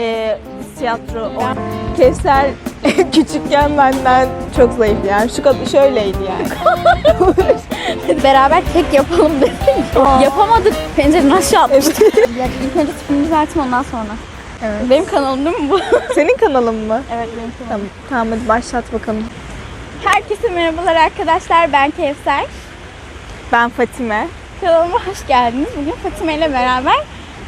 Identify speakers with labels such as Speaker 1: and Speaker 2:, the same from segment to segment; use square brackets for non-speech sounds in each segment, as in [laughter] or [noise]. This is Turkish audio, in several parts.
Speaker 1: e, tiyatro. O- Kevser [laughs] küçükken benden çok zayıf yani. Şu kadar şöyleydi yani. [laughs]
Speaker 2: Beraber kek yapalım dedik. Yapamadık. Pencereden aşağı atmıştık.
Speaker 1: Evet.
Speaker 2: İlk önce tipimi düzelttim ondan sonra.
Speaker 1: Evet.
Speaker 2: Benim kanalım değil mi bu? [laughs]
Speaker 1: Senin kanalın mı?
Speaker 2: evet benim kanalım.
Speaker 1: Tamam, tamam hadi başlat bakalım.
Speaker 2: Herkese merhabalar arkadaşlar. Ben Kevser.
Speaker 1: Ben Fatime.
Speaker 2: Kanalıma hoş geldiniz. Bugün Fatime ile beraber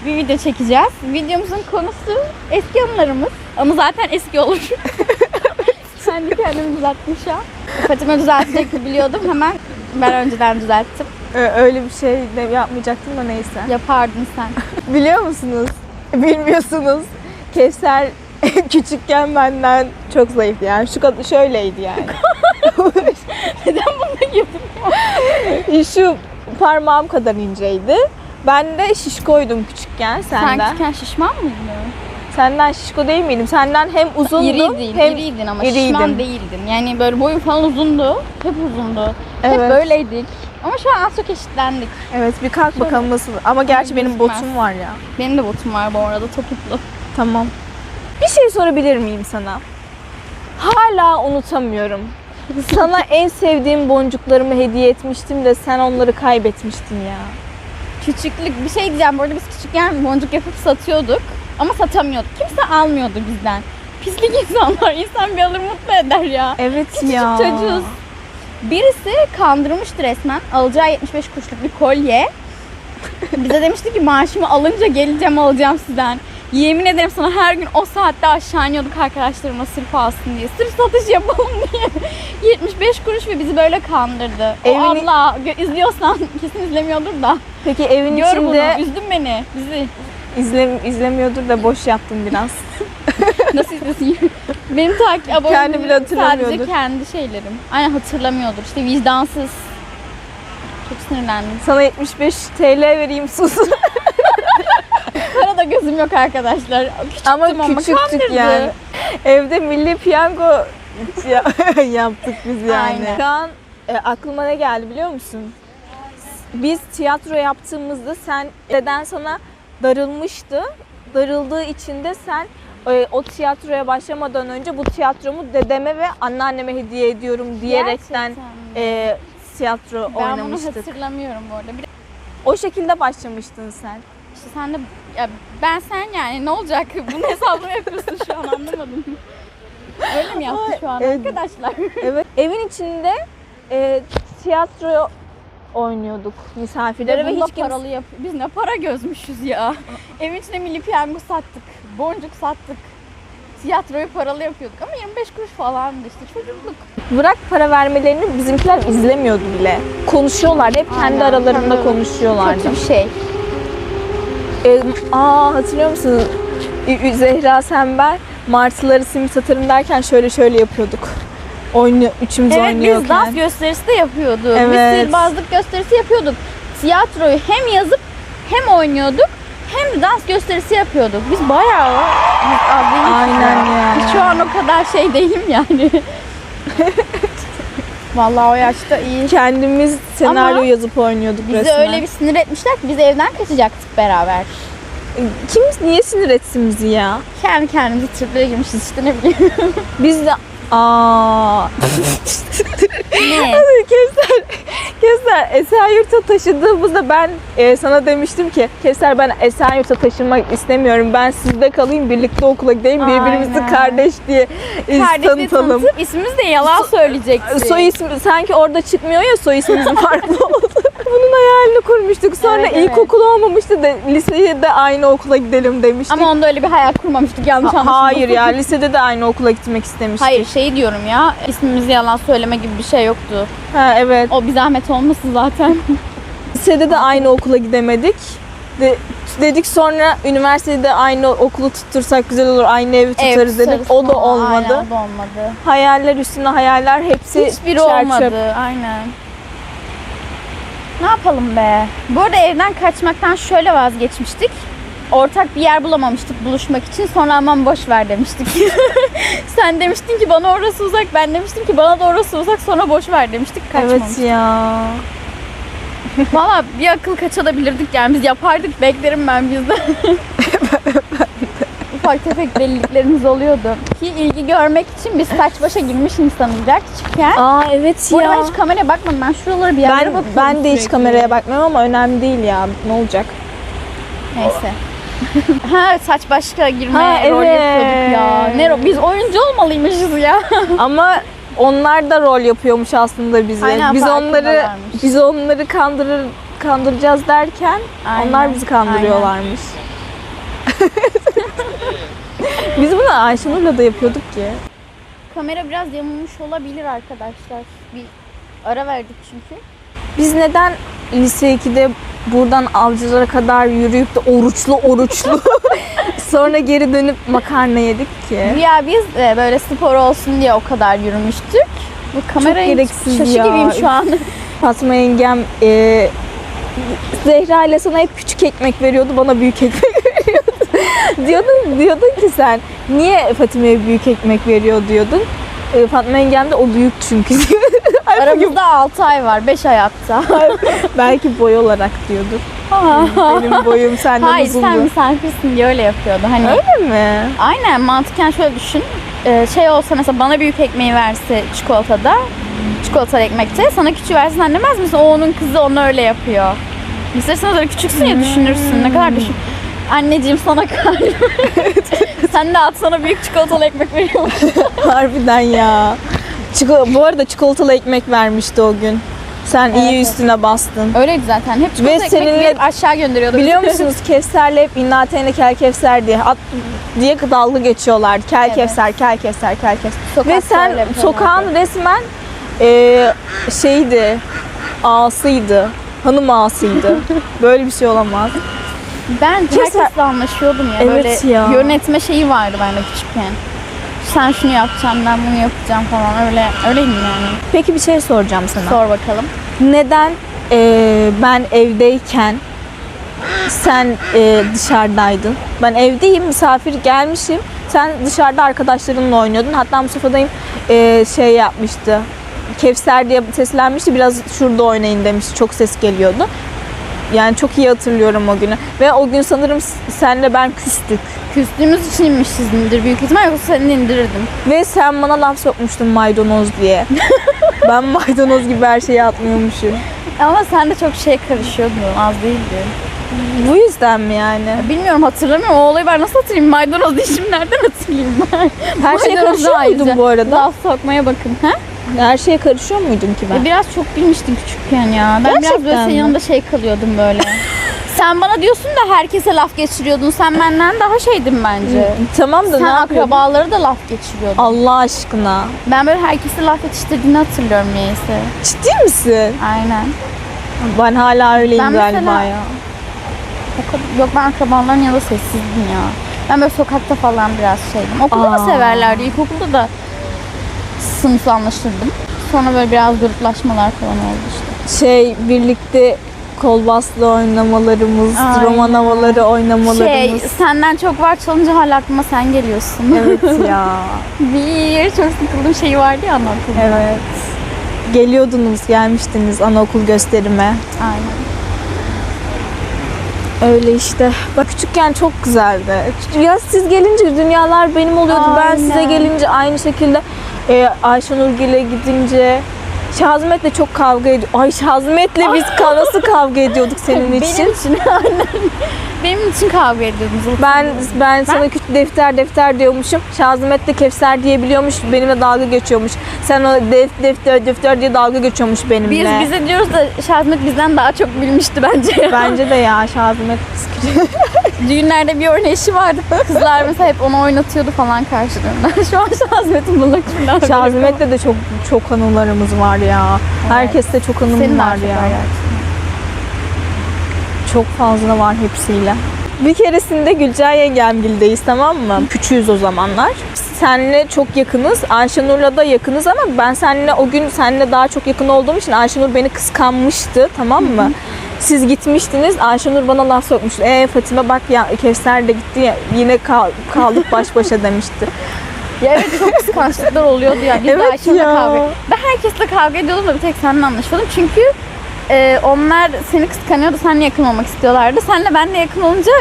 Speaker 2: bir video çekeceğiz. Videomuzun konusu eski anılarımız. Ama zaten eski olur. [laughs] ben de kendimi düzelttim şu an. Fatime düzeltecek biliyordum. Hemen ben önceden düzelttim.
Speaker 1: Öyle bir şey de yapmayacaktım da neyse.
Speaker 2: Yapardın sen. [laughs]
Speaker 1: Biliyor musunuz? Bilmiyorsunuz. Kevser [laughs] küçükken benden çok zayıf yani. Şu kadar şöyleydi yani.
Speaker 2: Neden bunu yapıyorsun?
Speaker 1: Şu parmağım kadar inceydi. Ben de şişkoydum küçükken
Speaker 2: Sen
Speaker 1: senden.
Speaker 2: küçükken şişman mıydın?
Speaker 1: Senden şişko değil miydim? Senden hem uzundum
Speaker 2: İriydin,
Speaker 1: hem
Speaker 2: iriydin ama
Speaker 1: iriydim.
Speaker 2: şişman değildin. Yani böyle boyun falan uzundu. Hep uzundu. Hep
Speaker 1: Evet.
Speaker 2: böyleydik. Ama şu an az çok eşitlendik.
Speaker 1: Evet bir kalk bakalım nasıl. Ama gerçi benim
Speaker 2: gözükmez.
Speaker 1: botum var ya.
Speaker 2: Benim de botum var bu arada topuklu.
Speaker 1: Tamam. Bir şey sorabilir miyim sana? Hala unutamıyorum. [laughs] Sana en sevdiğim boncuklarımı hediye etmiştim de sen onları kaybetmiştin ya.
Speaker 2: Küçüklük bir şey diyeceğim. Bu arada biz küçükken boncuk yapıp satıyorduk. Ama satamıyorduk. Kimse almıyordu bizden. Pislik insanlar. İnsan bir alır mutlu eder ya.
Speaker 1: Evet
Speaker 2: Küçücük
Speaker 1: ya.
Speaker 2: çocuğuz. Birisi kandırmıştı resmen. Alacağı 75 kuruşluk bir kolye. Bize demişti ki maaşımı alınca geleceğim alacağım sizden. Yemin ederim sana her gün o saatte aşağı iniyorduk arkadaşlarıma sırf alsın diye. Sırf satış yapalım diye. [laughs] 75 kuruş ve bizi böyle kandırdı. O
Speaker 1: Evini-
Speaker 2: abla izliyorsan [laughs] kesin izlemiyordur da.
Speaker 1: Peki evin
Speaker 2: Gör
Speaker 1: içinde
Speaker 2: bunu. Üzdün beni. Bizi.
Speaker 1: izle, izlemiyordur da boş yaptım biraz. [laughs]
Speaker 2: Nasıl izlesin? Benim takip abonelerim
Speaker 1: Kendi bile hatırlamıyordur.
Speaker 2: Sadece kendi şeylerim. Aynen hatırlamıyordur. İşte vicdansız. Çok sinirlendim.
Speaker 1: Sana 75 TL vereyim sus.
Speaker 2: Para da gözüm yok arkadaşlar. Küçüktüm
Speaker 1: ama
Speaker 2: ama
Speaker 1: küçüktük yani. Evde milli piyango [laughs] ya- [laughs] yaptık biz yani.
Speaker 2: Aynen.
Speaker 1: Şu an e, aklıma ne geldi biliyor musun? Biz tiyatro yaptığımızda sen deden sana darılmıştı. Darıldığı için de sen e, o tiyatroya başlamadan önce bu tiyatromu dedeme ve anneanneme hediye ediyorum diyerekten e, tiyatro
Speaker 2: ben bunu
Speaker 1: oynamıştık.
Speaker 2: hatırlamıyorum bu arada.
Speaker 1: O şekilde başlamıştın sen.
Speaker 2: işte sen de ya ben sen yani ne olacak? [laughs] Bunun hesabını yapıyorsun şu an anlamadım. Öyle mi yaptın şu an
Speaker 1: Evet.
Speaker 2: arkadaşlar? [laughs]
Speaker 1: Evet. Evin içinde e, tiyatro oynuyorduk misafirlere ve
Speaker 2: Bununla
Speaker 1: hiç kimse
Speaker 2: paralı yap. Biz ne para gözmüşüz ya. Evin içinde milli piyango sattık. Boncuk sattık. Tiyatroyu paralı yapıyorduk ama 25 kuruş falandı işte çocukluk.
Speaker 1: bırak para vermelerini bizimkiler izlemiyordu bile. Konuşuyorlardı. Hep kendi
Speaker 2: Aynen,
Speaker 1: aralarında
Speaker 2: tabii.
Speaker 1: konuşuyorlardı.
Speaker 2: Kötü bir şey.
Speaker 1: E, aa hatırlıyor musun? Ü- Ü- Zehra Sember martıları simit satarım derken şöyle şöyle yapıyorduk. Oyunu üçümüz
Speaker 2: Evet biz
Speaker 1: oynuyorken.
Speaker 2: dans gösterisi de yapıyorduk. Biz
Speaker 1: Evet.
Speaker 2: sihirbazlık gösterisi yapıyorduk. Tiyatroyu hem yazıp hem oynuyorduk hem de dans gösterisi yapıyorduk. Biz bayağı biz
Speaker 1: Aynen yani.
Speaker 2: Şu an o kadar şey değilim yani. [laughs] Vallahi o yaşta iyi.
Speaker 1: Kendimiz senaryo
Speaker 2: Ama
Speaker 1: yazıp oynuyorduk
Speaker 2: Bizi
Speaker 1: resmen.
Speaker 2: öyle bir sinir etmişler ki biz evden kaçacaktık beraber.
Speaker 1: Kim niye sinir etsin bizi ya?
Speaker 2: Kendi kendimize triplere girmişiz işte ne bileyim.
Speaker 1: Biz de aa
Speaker 2: ne? [laughs]
Speaker 1: Kevser, Kevser Esenyurt'a taşıdığımızda ben e, sana demiştim ki Kevser ben Esenyurt'a taşınmak istemiyorum. Ben sizde kalayım birlikte okula gideyim birbirimizi
Speaker 2: Aynen.
Speaker 1: kardeş diye e,
Speaker 2: Kardeşle
Speaker 1: tanıtalım.
Speaker 2: tanıtıp ismimiz de yalan söyleyeceksin.
Speaker 1: Soy ismi sanki orada çıkmıyor ya soy ismimizin [laughs] farklı oldu. Bunun hayalini kurmuştuk. Sonra
Speaker 2: Evet, evet.
Speaker 1: ilkokul olmamıştı da liseye de aynı okula gidelim demiştik.
Speaker 2: Ama onda öyle bir hayal kurmamıştık yanlış
Speaker 1: Ha-
Speaker 2: anlaşılmasın.
Speaker 1: hayır ya [laughs] lisede de aynı okula gitmek istemiştik.
Speaker 2: Hayır şey diyorum ya ismimizi yalan söyleme gibi bir şey yoktu.
Speaker 1: Ha evet.
Speaker 2: O bir zahmet olmasın zaten. [laughs] [laughs]
Speaker 1: Lisede de aynı okula gidemedik. De, dedik sonra üniversitede aynı okulu tuttursak güzel olur, aynı evi tutarız
Speaker 2: Ev
Speaker 1: dedik. O da
Speaker 2: tutarız.
Speaker 1: olmadı.
Speaker 2: Aynen, o da olmadı.
Speaker 1: Hayaller üstüne hayaller hepsi
Speaker 2: Hiçbiri
Speaker 1: çer çöp.
Speaker 2: olmadı. Aynen. Ne yapalım be? Bu arada evden kaçmaktan şöyle vazgeçmiştik. Ortak bir yer bulamamıştık buluşmak için. Sonra aman boş ver demiştik. [laughs] Sen demiştin ki bana orası uzak. Ben demiştim ki bana da orası uzak. Sonra boş ver demiştik. Kaçmamıştık.
Speaker 1: Evet ya.
Speaker 2: Valla bir akıl kaçabilirdik yani. Biz yapardık. Beklerim ben bizden. [laughs] ufak tefek deliliklerimiz oluyordu. Ki ilgi görmek için biz saç başa girmiş insanız küçükken.
Speaker 1: Aa evet
Speaker 2: Bu arada
Speaker 1: ya.
Speaker 2: ben hiç kameraya bakmadım. Ben şuralara bir yerlere
Speaker 1: Ben
Speaker 2: bakıyorum
Speaker 1: ben de hiç
Speaker 2: sürekli.
Speaker 1: kameraya bakmıyorum ama önemli değil ya. Ne olacak?
Speaker 2: Neyse. [laughs] ha saç başka girme
Speaker 1: Ha,
Speaker 2: rol
Speaker 1: evet.
Speaker 2: yapıyorduk ya. Ne ro- biz oyuncu olmalıymışız ya. [laughs]
Speaker 1: Ama onlar da rol yapıyormuş aslında bize.
Speaker 2: Aynen,
Speaker 1: biz onları
Speaker 2: farkındalarmış.
Speaker 1: biz onları kandırır kandıracağız derken
Speaker 2: Aynen,
Speaker 1: onlar bizi kandırıyorlarmış. [laughs] biz bunu Ayşenur'la da yapıyorduk ki.
Speaker 2: Kamera biraz yamulmuş olabilir arkadaşlar. Bir ara verdik çünkü.
Speaker 1: Biz neden lise 2'de buradan avcılara kadar yürüyüp de oruçlu oruçlu [laughs] sonra geri dönüp makarna yedik ki?
Speaker 2: Ya biz e, böyle spor olsun diye o kadar yürümüştük. Bu kamerayı
Speaker 1: gereksiz
Speaker 2: şaşı
Speaker 1: ya.
Speaker 2: gibiyim şu an.
Speaker 1: Fatma yengem e, Zehra ile sana hep küçük ekmek veriyordu, bana büyük ekmek. [laughs] diyordun, diyordun ki sen niye Fatime'ye büyük ekmek veriyor diyordun. E, Fatma yengem de o büyük çünkü. [laughs]
Speaker 2: Aramızda 6 ay var. 5 ay hatta. [laughs]
Speaker 1: Belki boy olarak diyordur. Benim boyum senden
Speaker 2: Hayır
Speaker 1: uzundu.
Speaker 2: sen misafirsin diye öyle yapıyordu. Hani
Speaker 1: Öyle mi?
Speaker 2: aynen mantıken şöyle düşün. Ee, şey olsa mesela bana büyük ekmeği verse çikolatada çikolatalı ekmekte sana küçüğü versin sen demez misin? O onun kızı onu öyle yapıyor. İstersen öyle küçüksün ya düşünürsün. Ne kadar düşün. Anneciğim sana kalbim. sen de at sana büyük çikolatalı ekmek veriyorum. [laughs]
Speaker 1: Harbiden ya. Çiko- bu arada çikolatalı ekmek vermişti o gün. Sen iyi
Speaker 2: Evet.
Speaker 1: üstüne bastın.
Speaker 2: Öyleydi zaten. Hep çikolata ekmek
Speaker 1: seninle-
Speaker 2: verip aşağı gönderiyordu.
Speaker 1: Biliyor musunuz Kevser'le hep İnnateyne Kel Kevser diye at, diye dalga geçiyorlardı. Kel
Speaker 2: Evet.
Speaker 1: Kevser, Kel Kevser, Kel Kevser.
Speaker 2: Sokakta
Speaker 1: Ve sen
Speaker 2: öyle yapıyorlardı.
Speaker 1: sokağın resmen e, şeydi, ağasıydı. Hanım ağasıydı. [laughs] Böyle bir şey olamaz.
Speaker 2: Ben
Speaker 1: Kesin-
Speaker 2: herkesle anlaşıyordum ya.
Speaker 1: Evet
Speaker 2: Böyle
Speaker 1: ya.
Speaker 2: yönetme şeyi vardı bende küçükken. Sen şunu yapacaksın, ben bunu yapacağım falan. Öyle öyleydim yani.
Speaker 1: Peki bir şey soracağım sana.
Speaker 2: Sor bakalım.
Speaker 1: Neden e, ben evdeyken sen e, dışarıdaydın? Ben evdeyim, misafir gelmişim. Sen dışarıda arkadaşlarınla oynuyordun. Hatta Mustafa dayım e, şey yapmıştı. Kevser diye seslenmişti. Biraz şurada oynayın demişti. Çok ses geliyordu. Yani çok iyi hatırlıyorum o günü. Ve o gün sanırım senle ben küstük.
Speaker 2: Küstüğümüz için inmişizdir büyük ihtimal yoksa seni indirirdim.
Speaker 1: Ve sen bana laf sokmuştun maydanoz diye. [laughs] ben maydanoz gibi her şeyi atmıyormuşum.
Speaker 2: Ama sen de çok şey karışıyordun, az değildi.
Speaker 1: Bu yüzden mi yani?
Speaker 2: Bilmiyorum hatırlamıyorum. O olayı ben nasıl hatırlayayım? Maydanoz işimi nereden hatırlayayım ben?
Speaker 1: Her karışıyor muydun
Speaker 2: ayrıca.
Speaker 1: bu arada?
Speaker 2: Laf sokmaya bakın. Ha?
Speaker 1: Her şeye karışıyor muydun ki ben?
Speaker 2: E, biraz çok bilmiştim küçükken ya. Ben biraz
Speaker 1: Gerçekten
Speaker 2: böyle senin
Speaker 1: mi?
Speaker 2: yanında şey kalıyordum böyle. [laughs] sen bana diyorsun da herkese laf geçiriyordun. Sen benden daha şeydin bence.
Speaker 1: Tamam da
Speaker 2: Sen
Speaker 1: ne yapıyordun?
Speaker 2: akrabaları da laf geçiriyordun.
Speaker 1: Allah aşkına.
Speaker 2: Ben böyle herkese laf yetiştirdiğini hatırlıyorum niyeyse.
Speaker 1: Ciddi misin?
Speaker 2: Aynen.
Speaker 1: Ben hala öyleyim
Speaker 2: Ben
Speaker 1: galiba
Speaker 2: mesela-
Speaker 1: ya.
Speaker 2: O kadar- Yok ben akrabaların yanında sessizdim ya. Ben böyle sokakta falan biraz şeydim. Okulda da
Speaker 1: Aa.
Speaker 2: severlerdi. İlkokulda da sınıf anlaşırdım. Sonra böyle biraz gruplaşmalar falan oldu işte.
Speaker 1: Şey birlikte kol bastı oynamalarımız,
Speaker 2: Aynen.
Speaker 1: roman havaları
Speaker 2: Şey,
Speaker 1: oynamalarımız.
Speaker 2: senden çok var çalınca hala aklıma sen geliyorsun.
Speaker 1: Evet [laughs] ya.
Speaker 2: Bir çok sıkıldığım şey vardı ya anaokulda.
Speaker 1: Evet. Geliyordunuz, gelmiştiniz anaokul gösterime.
Speaker 2: Aynen.
Speaker 1: Öyle işte. Bak küçükken çok güzeldi. Ya siz gelince dünyalar benim oluyordu. Ben size
Speaker 2: Aynen.
Speaker 1: gelince aynı şekilde e, Ayşenur Gül'e gidince Şazmet'le çok kavga ediyor. Ay Şazmet'le biz nasıl kavga ediyorduk senin için?
Speaker 2: Benim için aynen. [laughs] Benim için kavga ediyordunuz.
Speaker 1: Ben ben sana küçük defter defter diyormuşum. Şazmet de Kevser diyebiliyormuş. Benimle dalga geçiyormuş. Sen o def, defter defter diye dalga geçiyormuş benimle.
Speaker 2: Biz bize diyoruz da Şazmet bizden daha çok bilmişti bence. ya. [laughs]
Speaker 1: Bence de ya Şazmet [laughs]
Speaker 2: Düğünlerde bir örneği vardı. Kızlar mesela hep onu oynatıyordu falan karşılığında. [laughs] Şu an Şazmet'in bunun ama.
Speaker 1: Şazmet'le de çok çok anılarımız var ya. Herkeste çok anım var ya.
Speaker 2: var gerçekten.
Speaker 1: Çok fazla var hepsiyle. Bir keresinde Gülcan yengemgildeyiz tamam mı? Küçüğüz o zamanlar. Seninle çok yakınız. Ayşenur'la da yakınız ama ben seninle o gün seninle daha çok yakın olduğum için Ayşenur beni kıskanmıştı tamam mı? Siz gitmiştiniz. Ayşenur bana laf sokmuştu. Ee Fatime bak ya Kevser de gitti ya yine kal- kaldık baş başa demişti.
Speaker 2: Ya evet çok kıskançlıklar oluyordu ya. Biz de
Speaker 1: Evet
Speaker 2: Ayşe'yle
Speaker 1: ya.
Speaker 2: kavga Ben herkesle kavga ediyordum da bir tek seninle anlaşıyordum. Çünkü e, onlar seni kıskanıyordu. Seninle yakın olmak istiyorlardı. Senle benle yakın olunca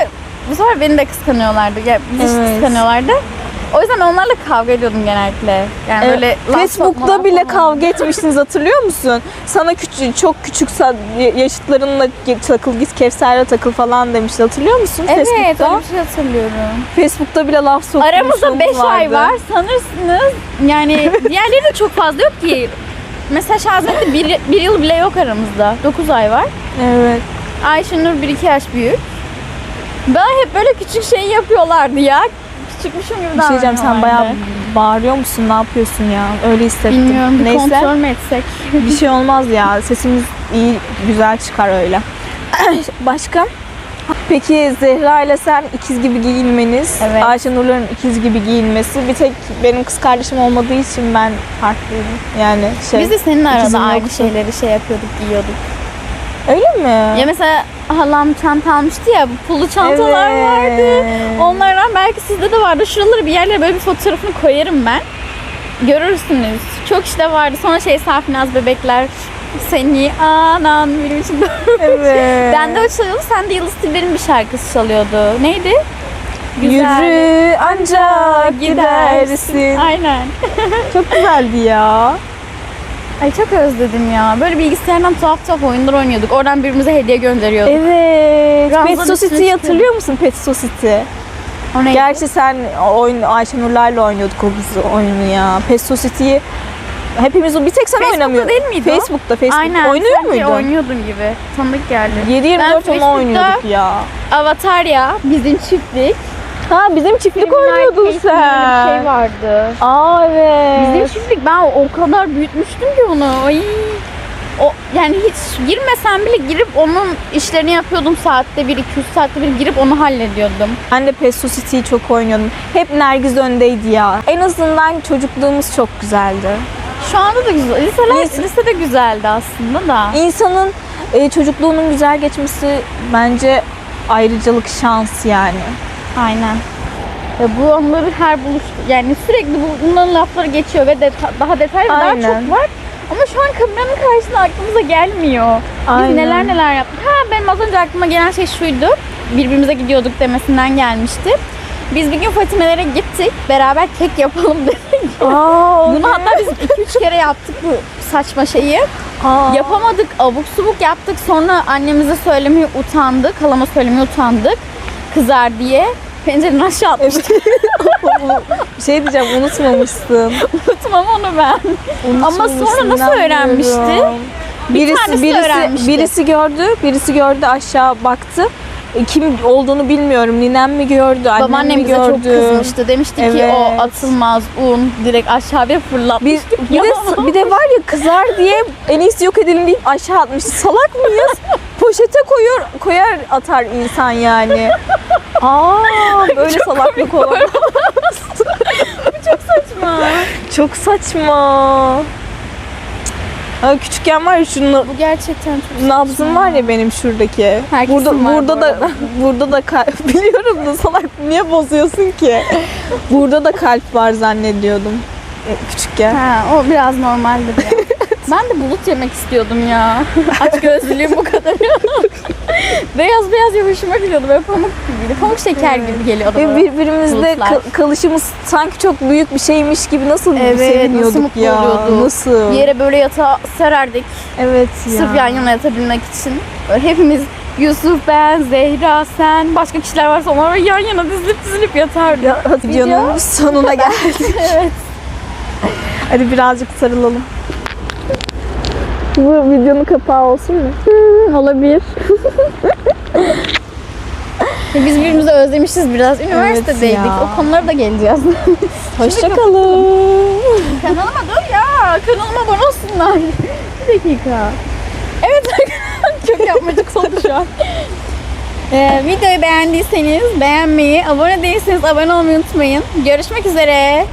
Speaker 2: bu sefer beni de kıskanıyorlardı. Ya, bizi
Speaker 1: Evet.
Speaker 2: kıskanıyorlardı. O yüzden onlarla kavga ediyordum genellikle. Yani
Speaker 1: Evet,
Speaker 2: böyle
Speaker 1: Facebook'ta bile
Speaker 2: falan.
Speaker 1: kavga etmiştiniz hatırlıyor musun? Sana küçük, çok küçük yaşıtlarınla takıl git Kevser'le takıl falan demişti hatırlıyor musun?
Speaker 2: Evet
Speaker 1: Facebook'ta.
Speaker 2: bir şey hatırlıyorum.
Speaker 1: Facebook'ta bile laf sokmuşluğumuz
Speaker 2: Aramızda 5 ay var sanırsınız. Yani [laughs] diğerleri de çok fazla yok ki. Mesela Şazimet'le bir, bir yıl bile yok aramızda. 9 ay var.
Speaker 1: Evet.
Speaker 2: Ayşenur 1-2 yaş büyük. Bana hep böyle küçük şey yapıyorlardı ya. Küçükmüşüm gibi
Speaker 1: Bir şey diyeceğim sen
Speaker 2: davranıyorlardı.
Speaker 1: bayağı bağırıyor musun? Ne yapıyorsun ya? Öyle hissettim.
Speaker 2: Bilmiyorum bir
Speaker 1: Neyse
Speaker 2: kontrol mü etsek?
Speaker 1: bir şey olmaz ya. Sesimiz iyi, güzel çıkar öyle. [laughs] Başka? Peki Zehra ile sen ikiz gibi giyinmeniz,
Speaker 2: Evet.
Speaker 1: Ayşe Nurların ikiz gibi giyinmesi. Bir tek benim kız kardeşim olmadığı için ben farklıydım. Yani şey.
Speaker 2: Biz de senin arada
Speaker 1: ikizim
Speaker 2: aynı
Speaker 1: yoktu.
Speaker 2: şeyleri şey yapıyorduk, giyiyorduk.
Speaker 1: Öyle mi?
Speaker 2: Ya mesela halam çanta almıştı ya, bu pullu çantalar vardı. Onlardan belki sizde de vardı. Şuraları bir yerlere böyle bir fotoğrafını koyarım ben. Görürsünüz. Çok işte vardı. Sonra şey Safinaz bebekler seni anan benim için.
Speaker 1: Evet.
Speaker 2: Ben de o çalıyordu. Sen de Yıldız Tilbe'nin bir şarkısı çalıyordu. Neydi?
Speaker 1: Yürü ancak gidersin.
Speaker 2: Aynen. [laughs]
Speaker 1: Çok güzeldi ya.
Speaker 2: Ay çok özledim ya. Böyle bilgisayardan tuhaf tuhaf oyunlar oynuyorduk. Oradan birbirimize hediye gönderiyorduk.
Speaker 1: Evet.
Speaker 2: Ramazan
Speaker 1: Pet Society'yi hatırlıyor musun Pet Society?
Speaker 2: O neydi?
Speaker 1: Gerçi sen oyun Ayşenurlarla oynuyorduk o biz oyunu ya. Pet Society'yi hepimiz bir tek sen
Speaker 2: Facebook'ta değil miydi o?
Speaker 1: Facebook'ta, Facebook'ta.
Speaker 2: Aynen.
Speaker 1: Oynuyor
Speaker 2: sanki
Speaker 1: muydun?
Speaker 2: Oynuyordum gibi. Tanıdık geldi.
Speaker 1: 7-24
Speaker 2: Ben
Speaker 1: onu
Speaker 2: Facebook'ta-
Speaker 1: oynuyorduk ya.
Speaker 2: Avatar ya. Bizim çiftlik.
Speaker 1: Ha bizim çiftlik oynuyordun
Speaker 2: Arcade'in Öyle bir şey
Speaker 1: sen.
Speaker 2: vardı.
Speaker 1: Aa evet.
Speaker 2: Bizim çiftlik ben o kadar büyütmüştüm ki onu. Ay. O yani hiç girmesem bile girip onun işlerini yapıyordum saatte bir, iki, üç saatte bir girip onu hallediyordum.
Speaker 1: Ben de Pet Society'yi çok oynuyordum. Hep Nergiz öndeydi ya. En azından çocukluğumuz çok güzeldi.
Speaker 2: Şu anda da güzel. Liseler, lise de güzeldi aslında da.
Speaker 1: İnsanın e, çocukluğunun güzel geçmesi bence ayrıcalık şans yani.
Speaker 2: Aynen. Ya bu anıları her buluş yani sürekli bu- bunların lafları geçiyor ve deta- daha detaylı daha
Speaker 1: Aynen.
Speaker 2: çok var. Ama şu an kameranın karşısında aklımıza gelmiyor. Biz
Speaker 1: Aynen.
Speaker 2: neler neler yaptık. Ha benim az önce aklıma gelen şey şuydu. Birbirimize gidiyorduk demesinden gelmişti. Biz bir gün Fatime'lere gittik. Beraber kek yapalım [laughs] dedik.
Speaker 1: Aa,
Speaker 2: Bunu hatta biz 2-3 kere yaptık bu saçma şeyi.
Speaker 1: Aa.
Speaker 2: Yapamadık, abuk subuk yaptık. Sonra annemize söylemeye utandık. Halama söylemeye utandık. Kızar diye. Pencereden aşağı atmıştık.
Speaker 1: Bir [laughs] şey diyeceğim unutmamışsın.
Speaker 2: Unutmam onu ben. Ama sonra
Speaker 1: Unutmamışsın,
Speaker 2: nasıl
Speaker 1: inanmıyorum.
Speaker 2: öğrenmişti? Bir
Speaker 1: Birisi,
Speaker 2: tanesi
Speaker 1: birisi,
Speaker 2: öğrenmişti.
Speaker 1: birisi gördü, birisi gördü aşağı baktı. E, Kim olduğunu bilmiyorum. Ninem mi gördü, annem
Speaker 2: Babaannem
Speaker 1: mi
Speaker 2: bize
Speaker 1: gördü?
Speaker 2: çok kızmıştı. Demişti ki
Speaker 1: Evet.
Speaker 2: o atılmaz un direkt aşağıya
Speaker 1: Bir,
Speaker 2: fırlatmıştık. [laughs]
Speaker 1: bir, de, bir de var ya kızar diye en iyisi yok edelim deyip aşağı atmıştı. Salak mıyız? [laughs] Poşete koyuyor, koyar atar insan yani. [laughs] Aa böyle salaklık olamaz.
Speaker 2: saçma.
Speaker 1: Çok saçma. Ha, küçükken var ya şunun
Speaker 2: Bu gerçekten çok
Speaker 1: nabzım var ya benim şuradaki.
Speaker 2: Herkesin
Speaker 1: burada
Speaker 2: var
Speaker 1: burada
Speaker 2: bu
Speaker 1: da
Speaker 2: arada. [laughs]
Speaker 1: burada da kalp [laughs] biliyorum da salak niye bozuyorsun ki? burada da kalp var zannediyordum e, küçükken.
Speaker 2: Ha, o biraz normaldir ya. [laughs] ben de bulut yemek istiyordum ya. Aç gözlülüğüm bu kadar. Beyaz beyaz ya hoşuma gidiyordu. Böyle pamuk gibiydi. Pamuk şeker gibi geliyordu.
Speaker 1: Ve
Speaker 2: bulutlar.
Speaker 1: kal- kalışımız sanki çok büyük bir şeymiş gibi nasıl
Speaker 2: Evet,
Speaker 1: seviniyorduk
Speaker 2: nasıl mutlu
Speaker 1: ya.
Speaker 2: oluyorduk.
Speaker 1: Nasıl?
Speaker 2: Yere böyle yatağa sererdik.
Speaker 1: Evet ya.
Speaker 2: Sırf yan yana yatabilmek için. Böyle hepimiz Yusuf, ben, Zehra, sen, başka kişiler varsa onlar böyle yan yana dizilip dizilip yatardık.
Speaker 1: Ya, videonun sonuna [laughs] geldik.
Speaker 2: evet.
Speaker 1: Hadi birazcık sarılalım. Bu videonun kapağı olsun mu? [laughs]
Speaker 2: Olabilir. Biz birbirimizi özlemişiz biraz. Üniversitedeydik.
Speaker 1: ya.
Speaker 2: O konulara da geleceğiz. [laughs]
Speaker 1: Hoşçakalın.
Speaker 2: Kanalıma dur ya. Kanalıma abone olsunlar. Bir dakika. Evet [laughs] çok yapmacık oldu şu an. Ee, videoyu beğendiyseniz beğenmeyi, abone değilseniz abone olmayı unutmayın. Görüşmek üzere.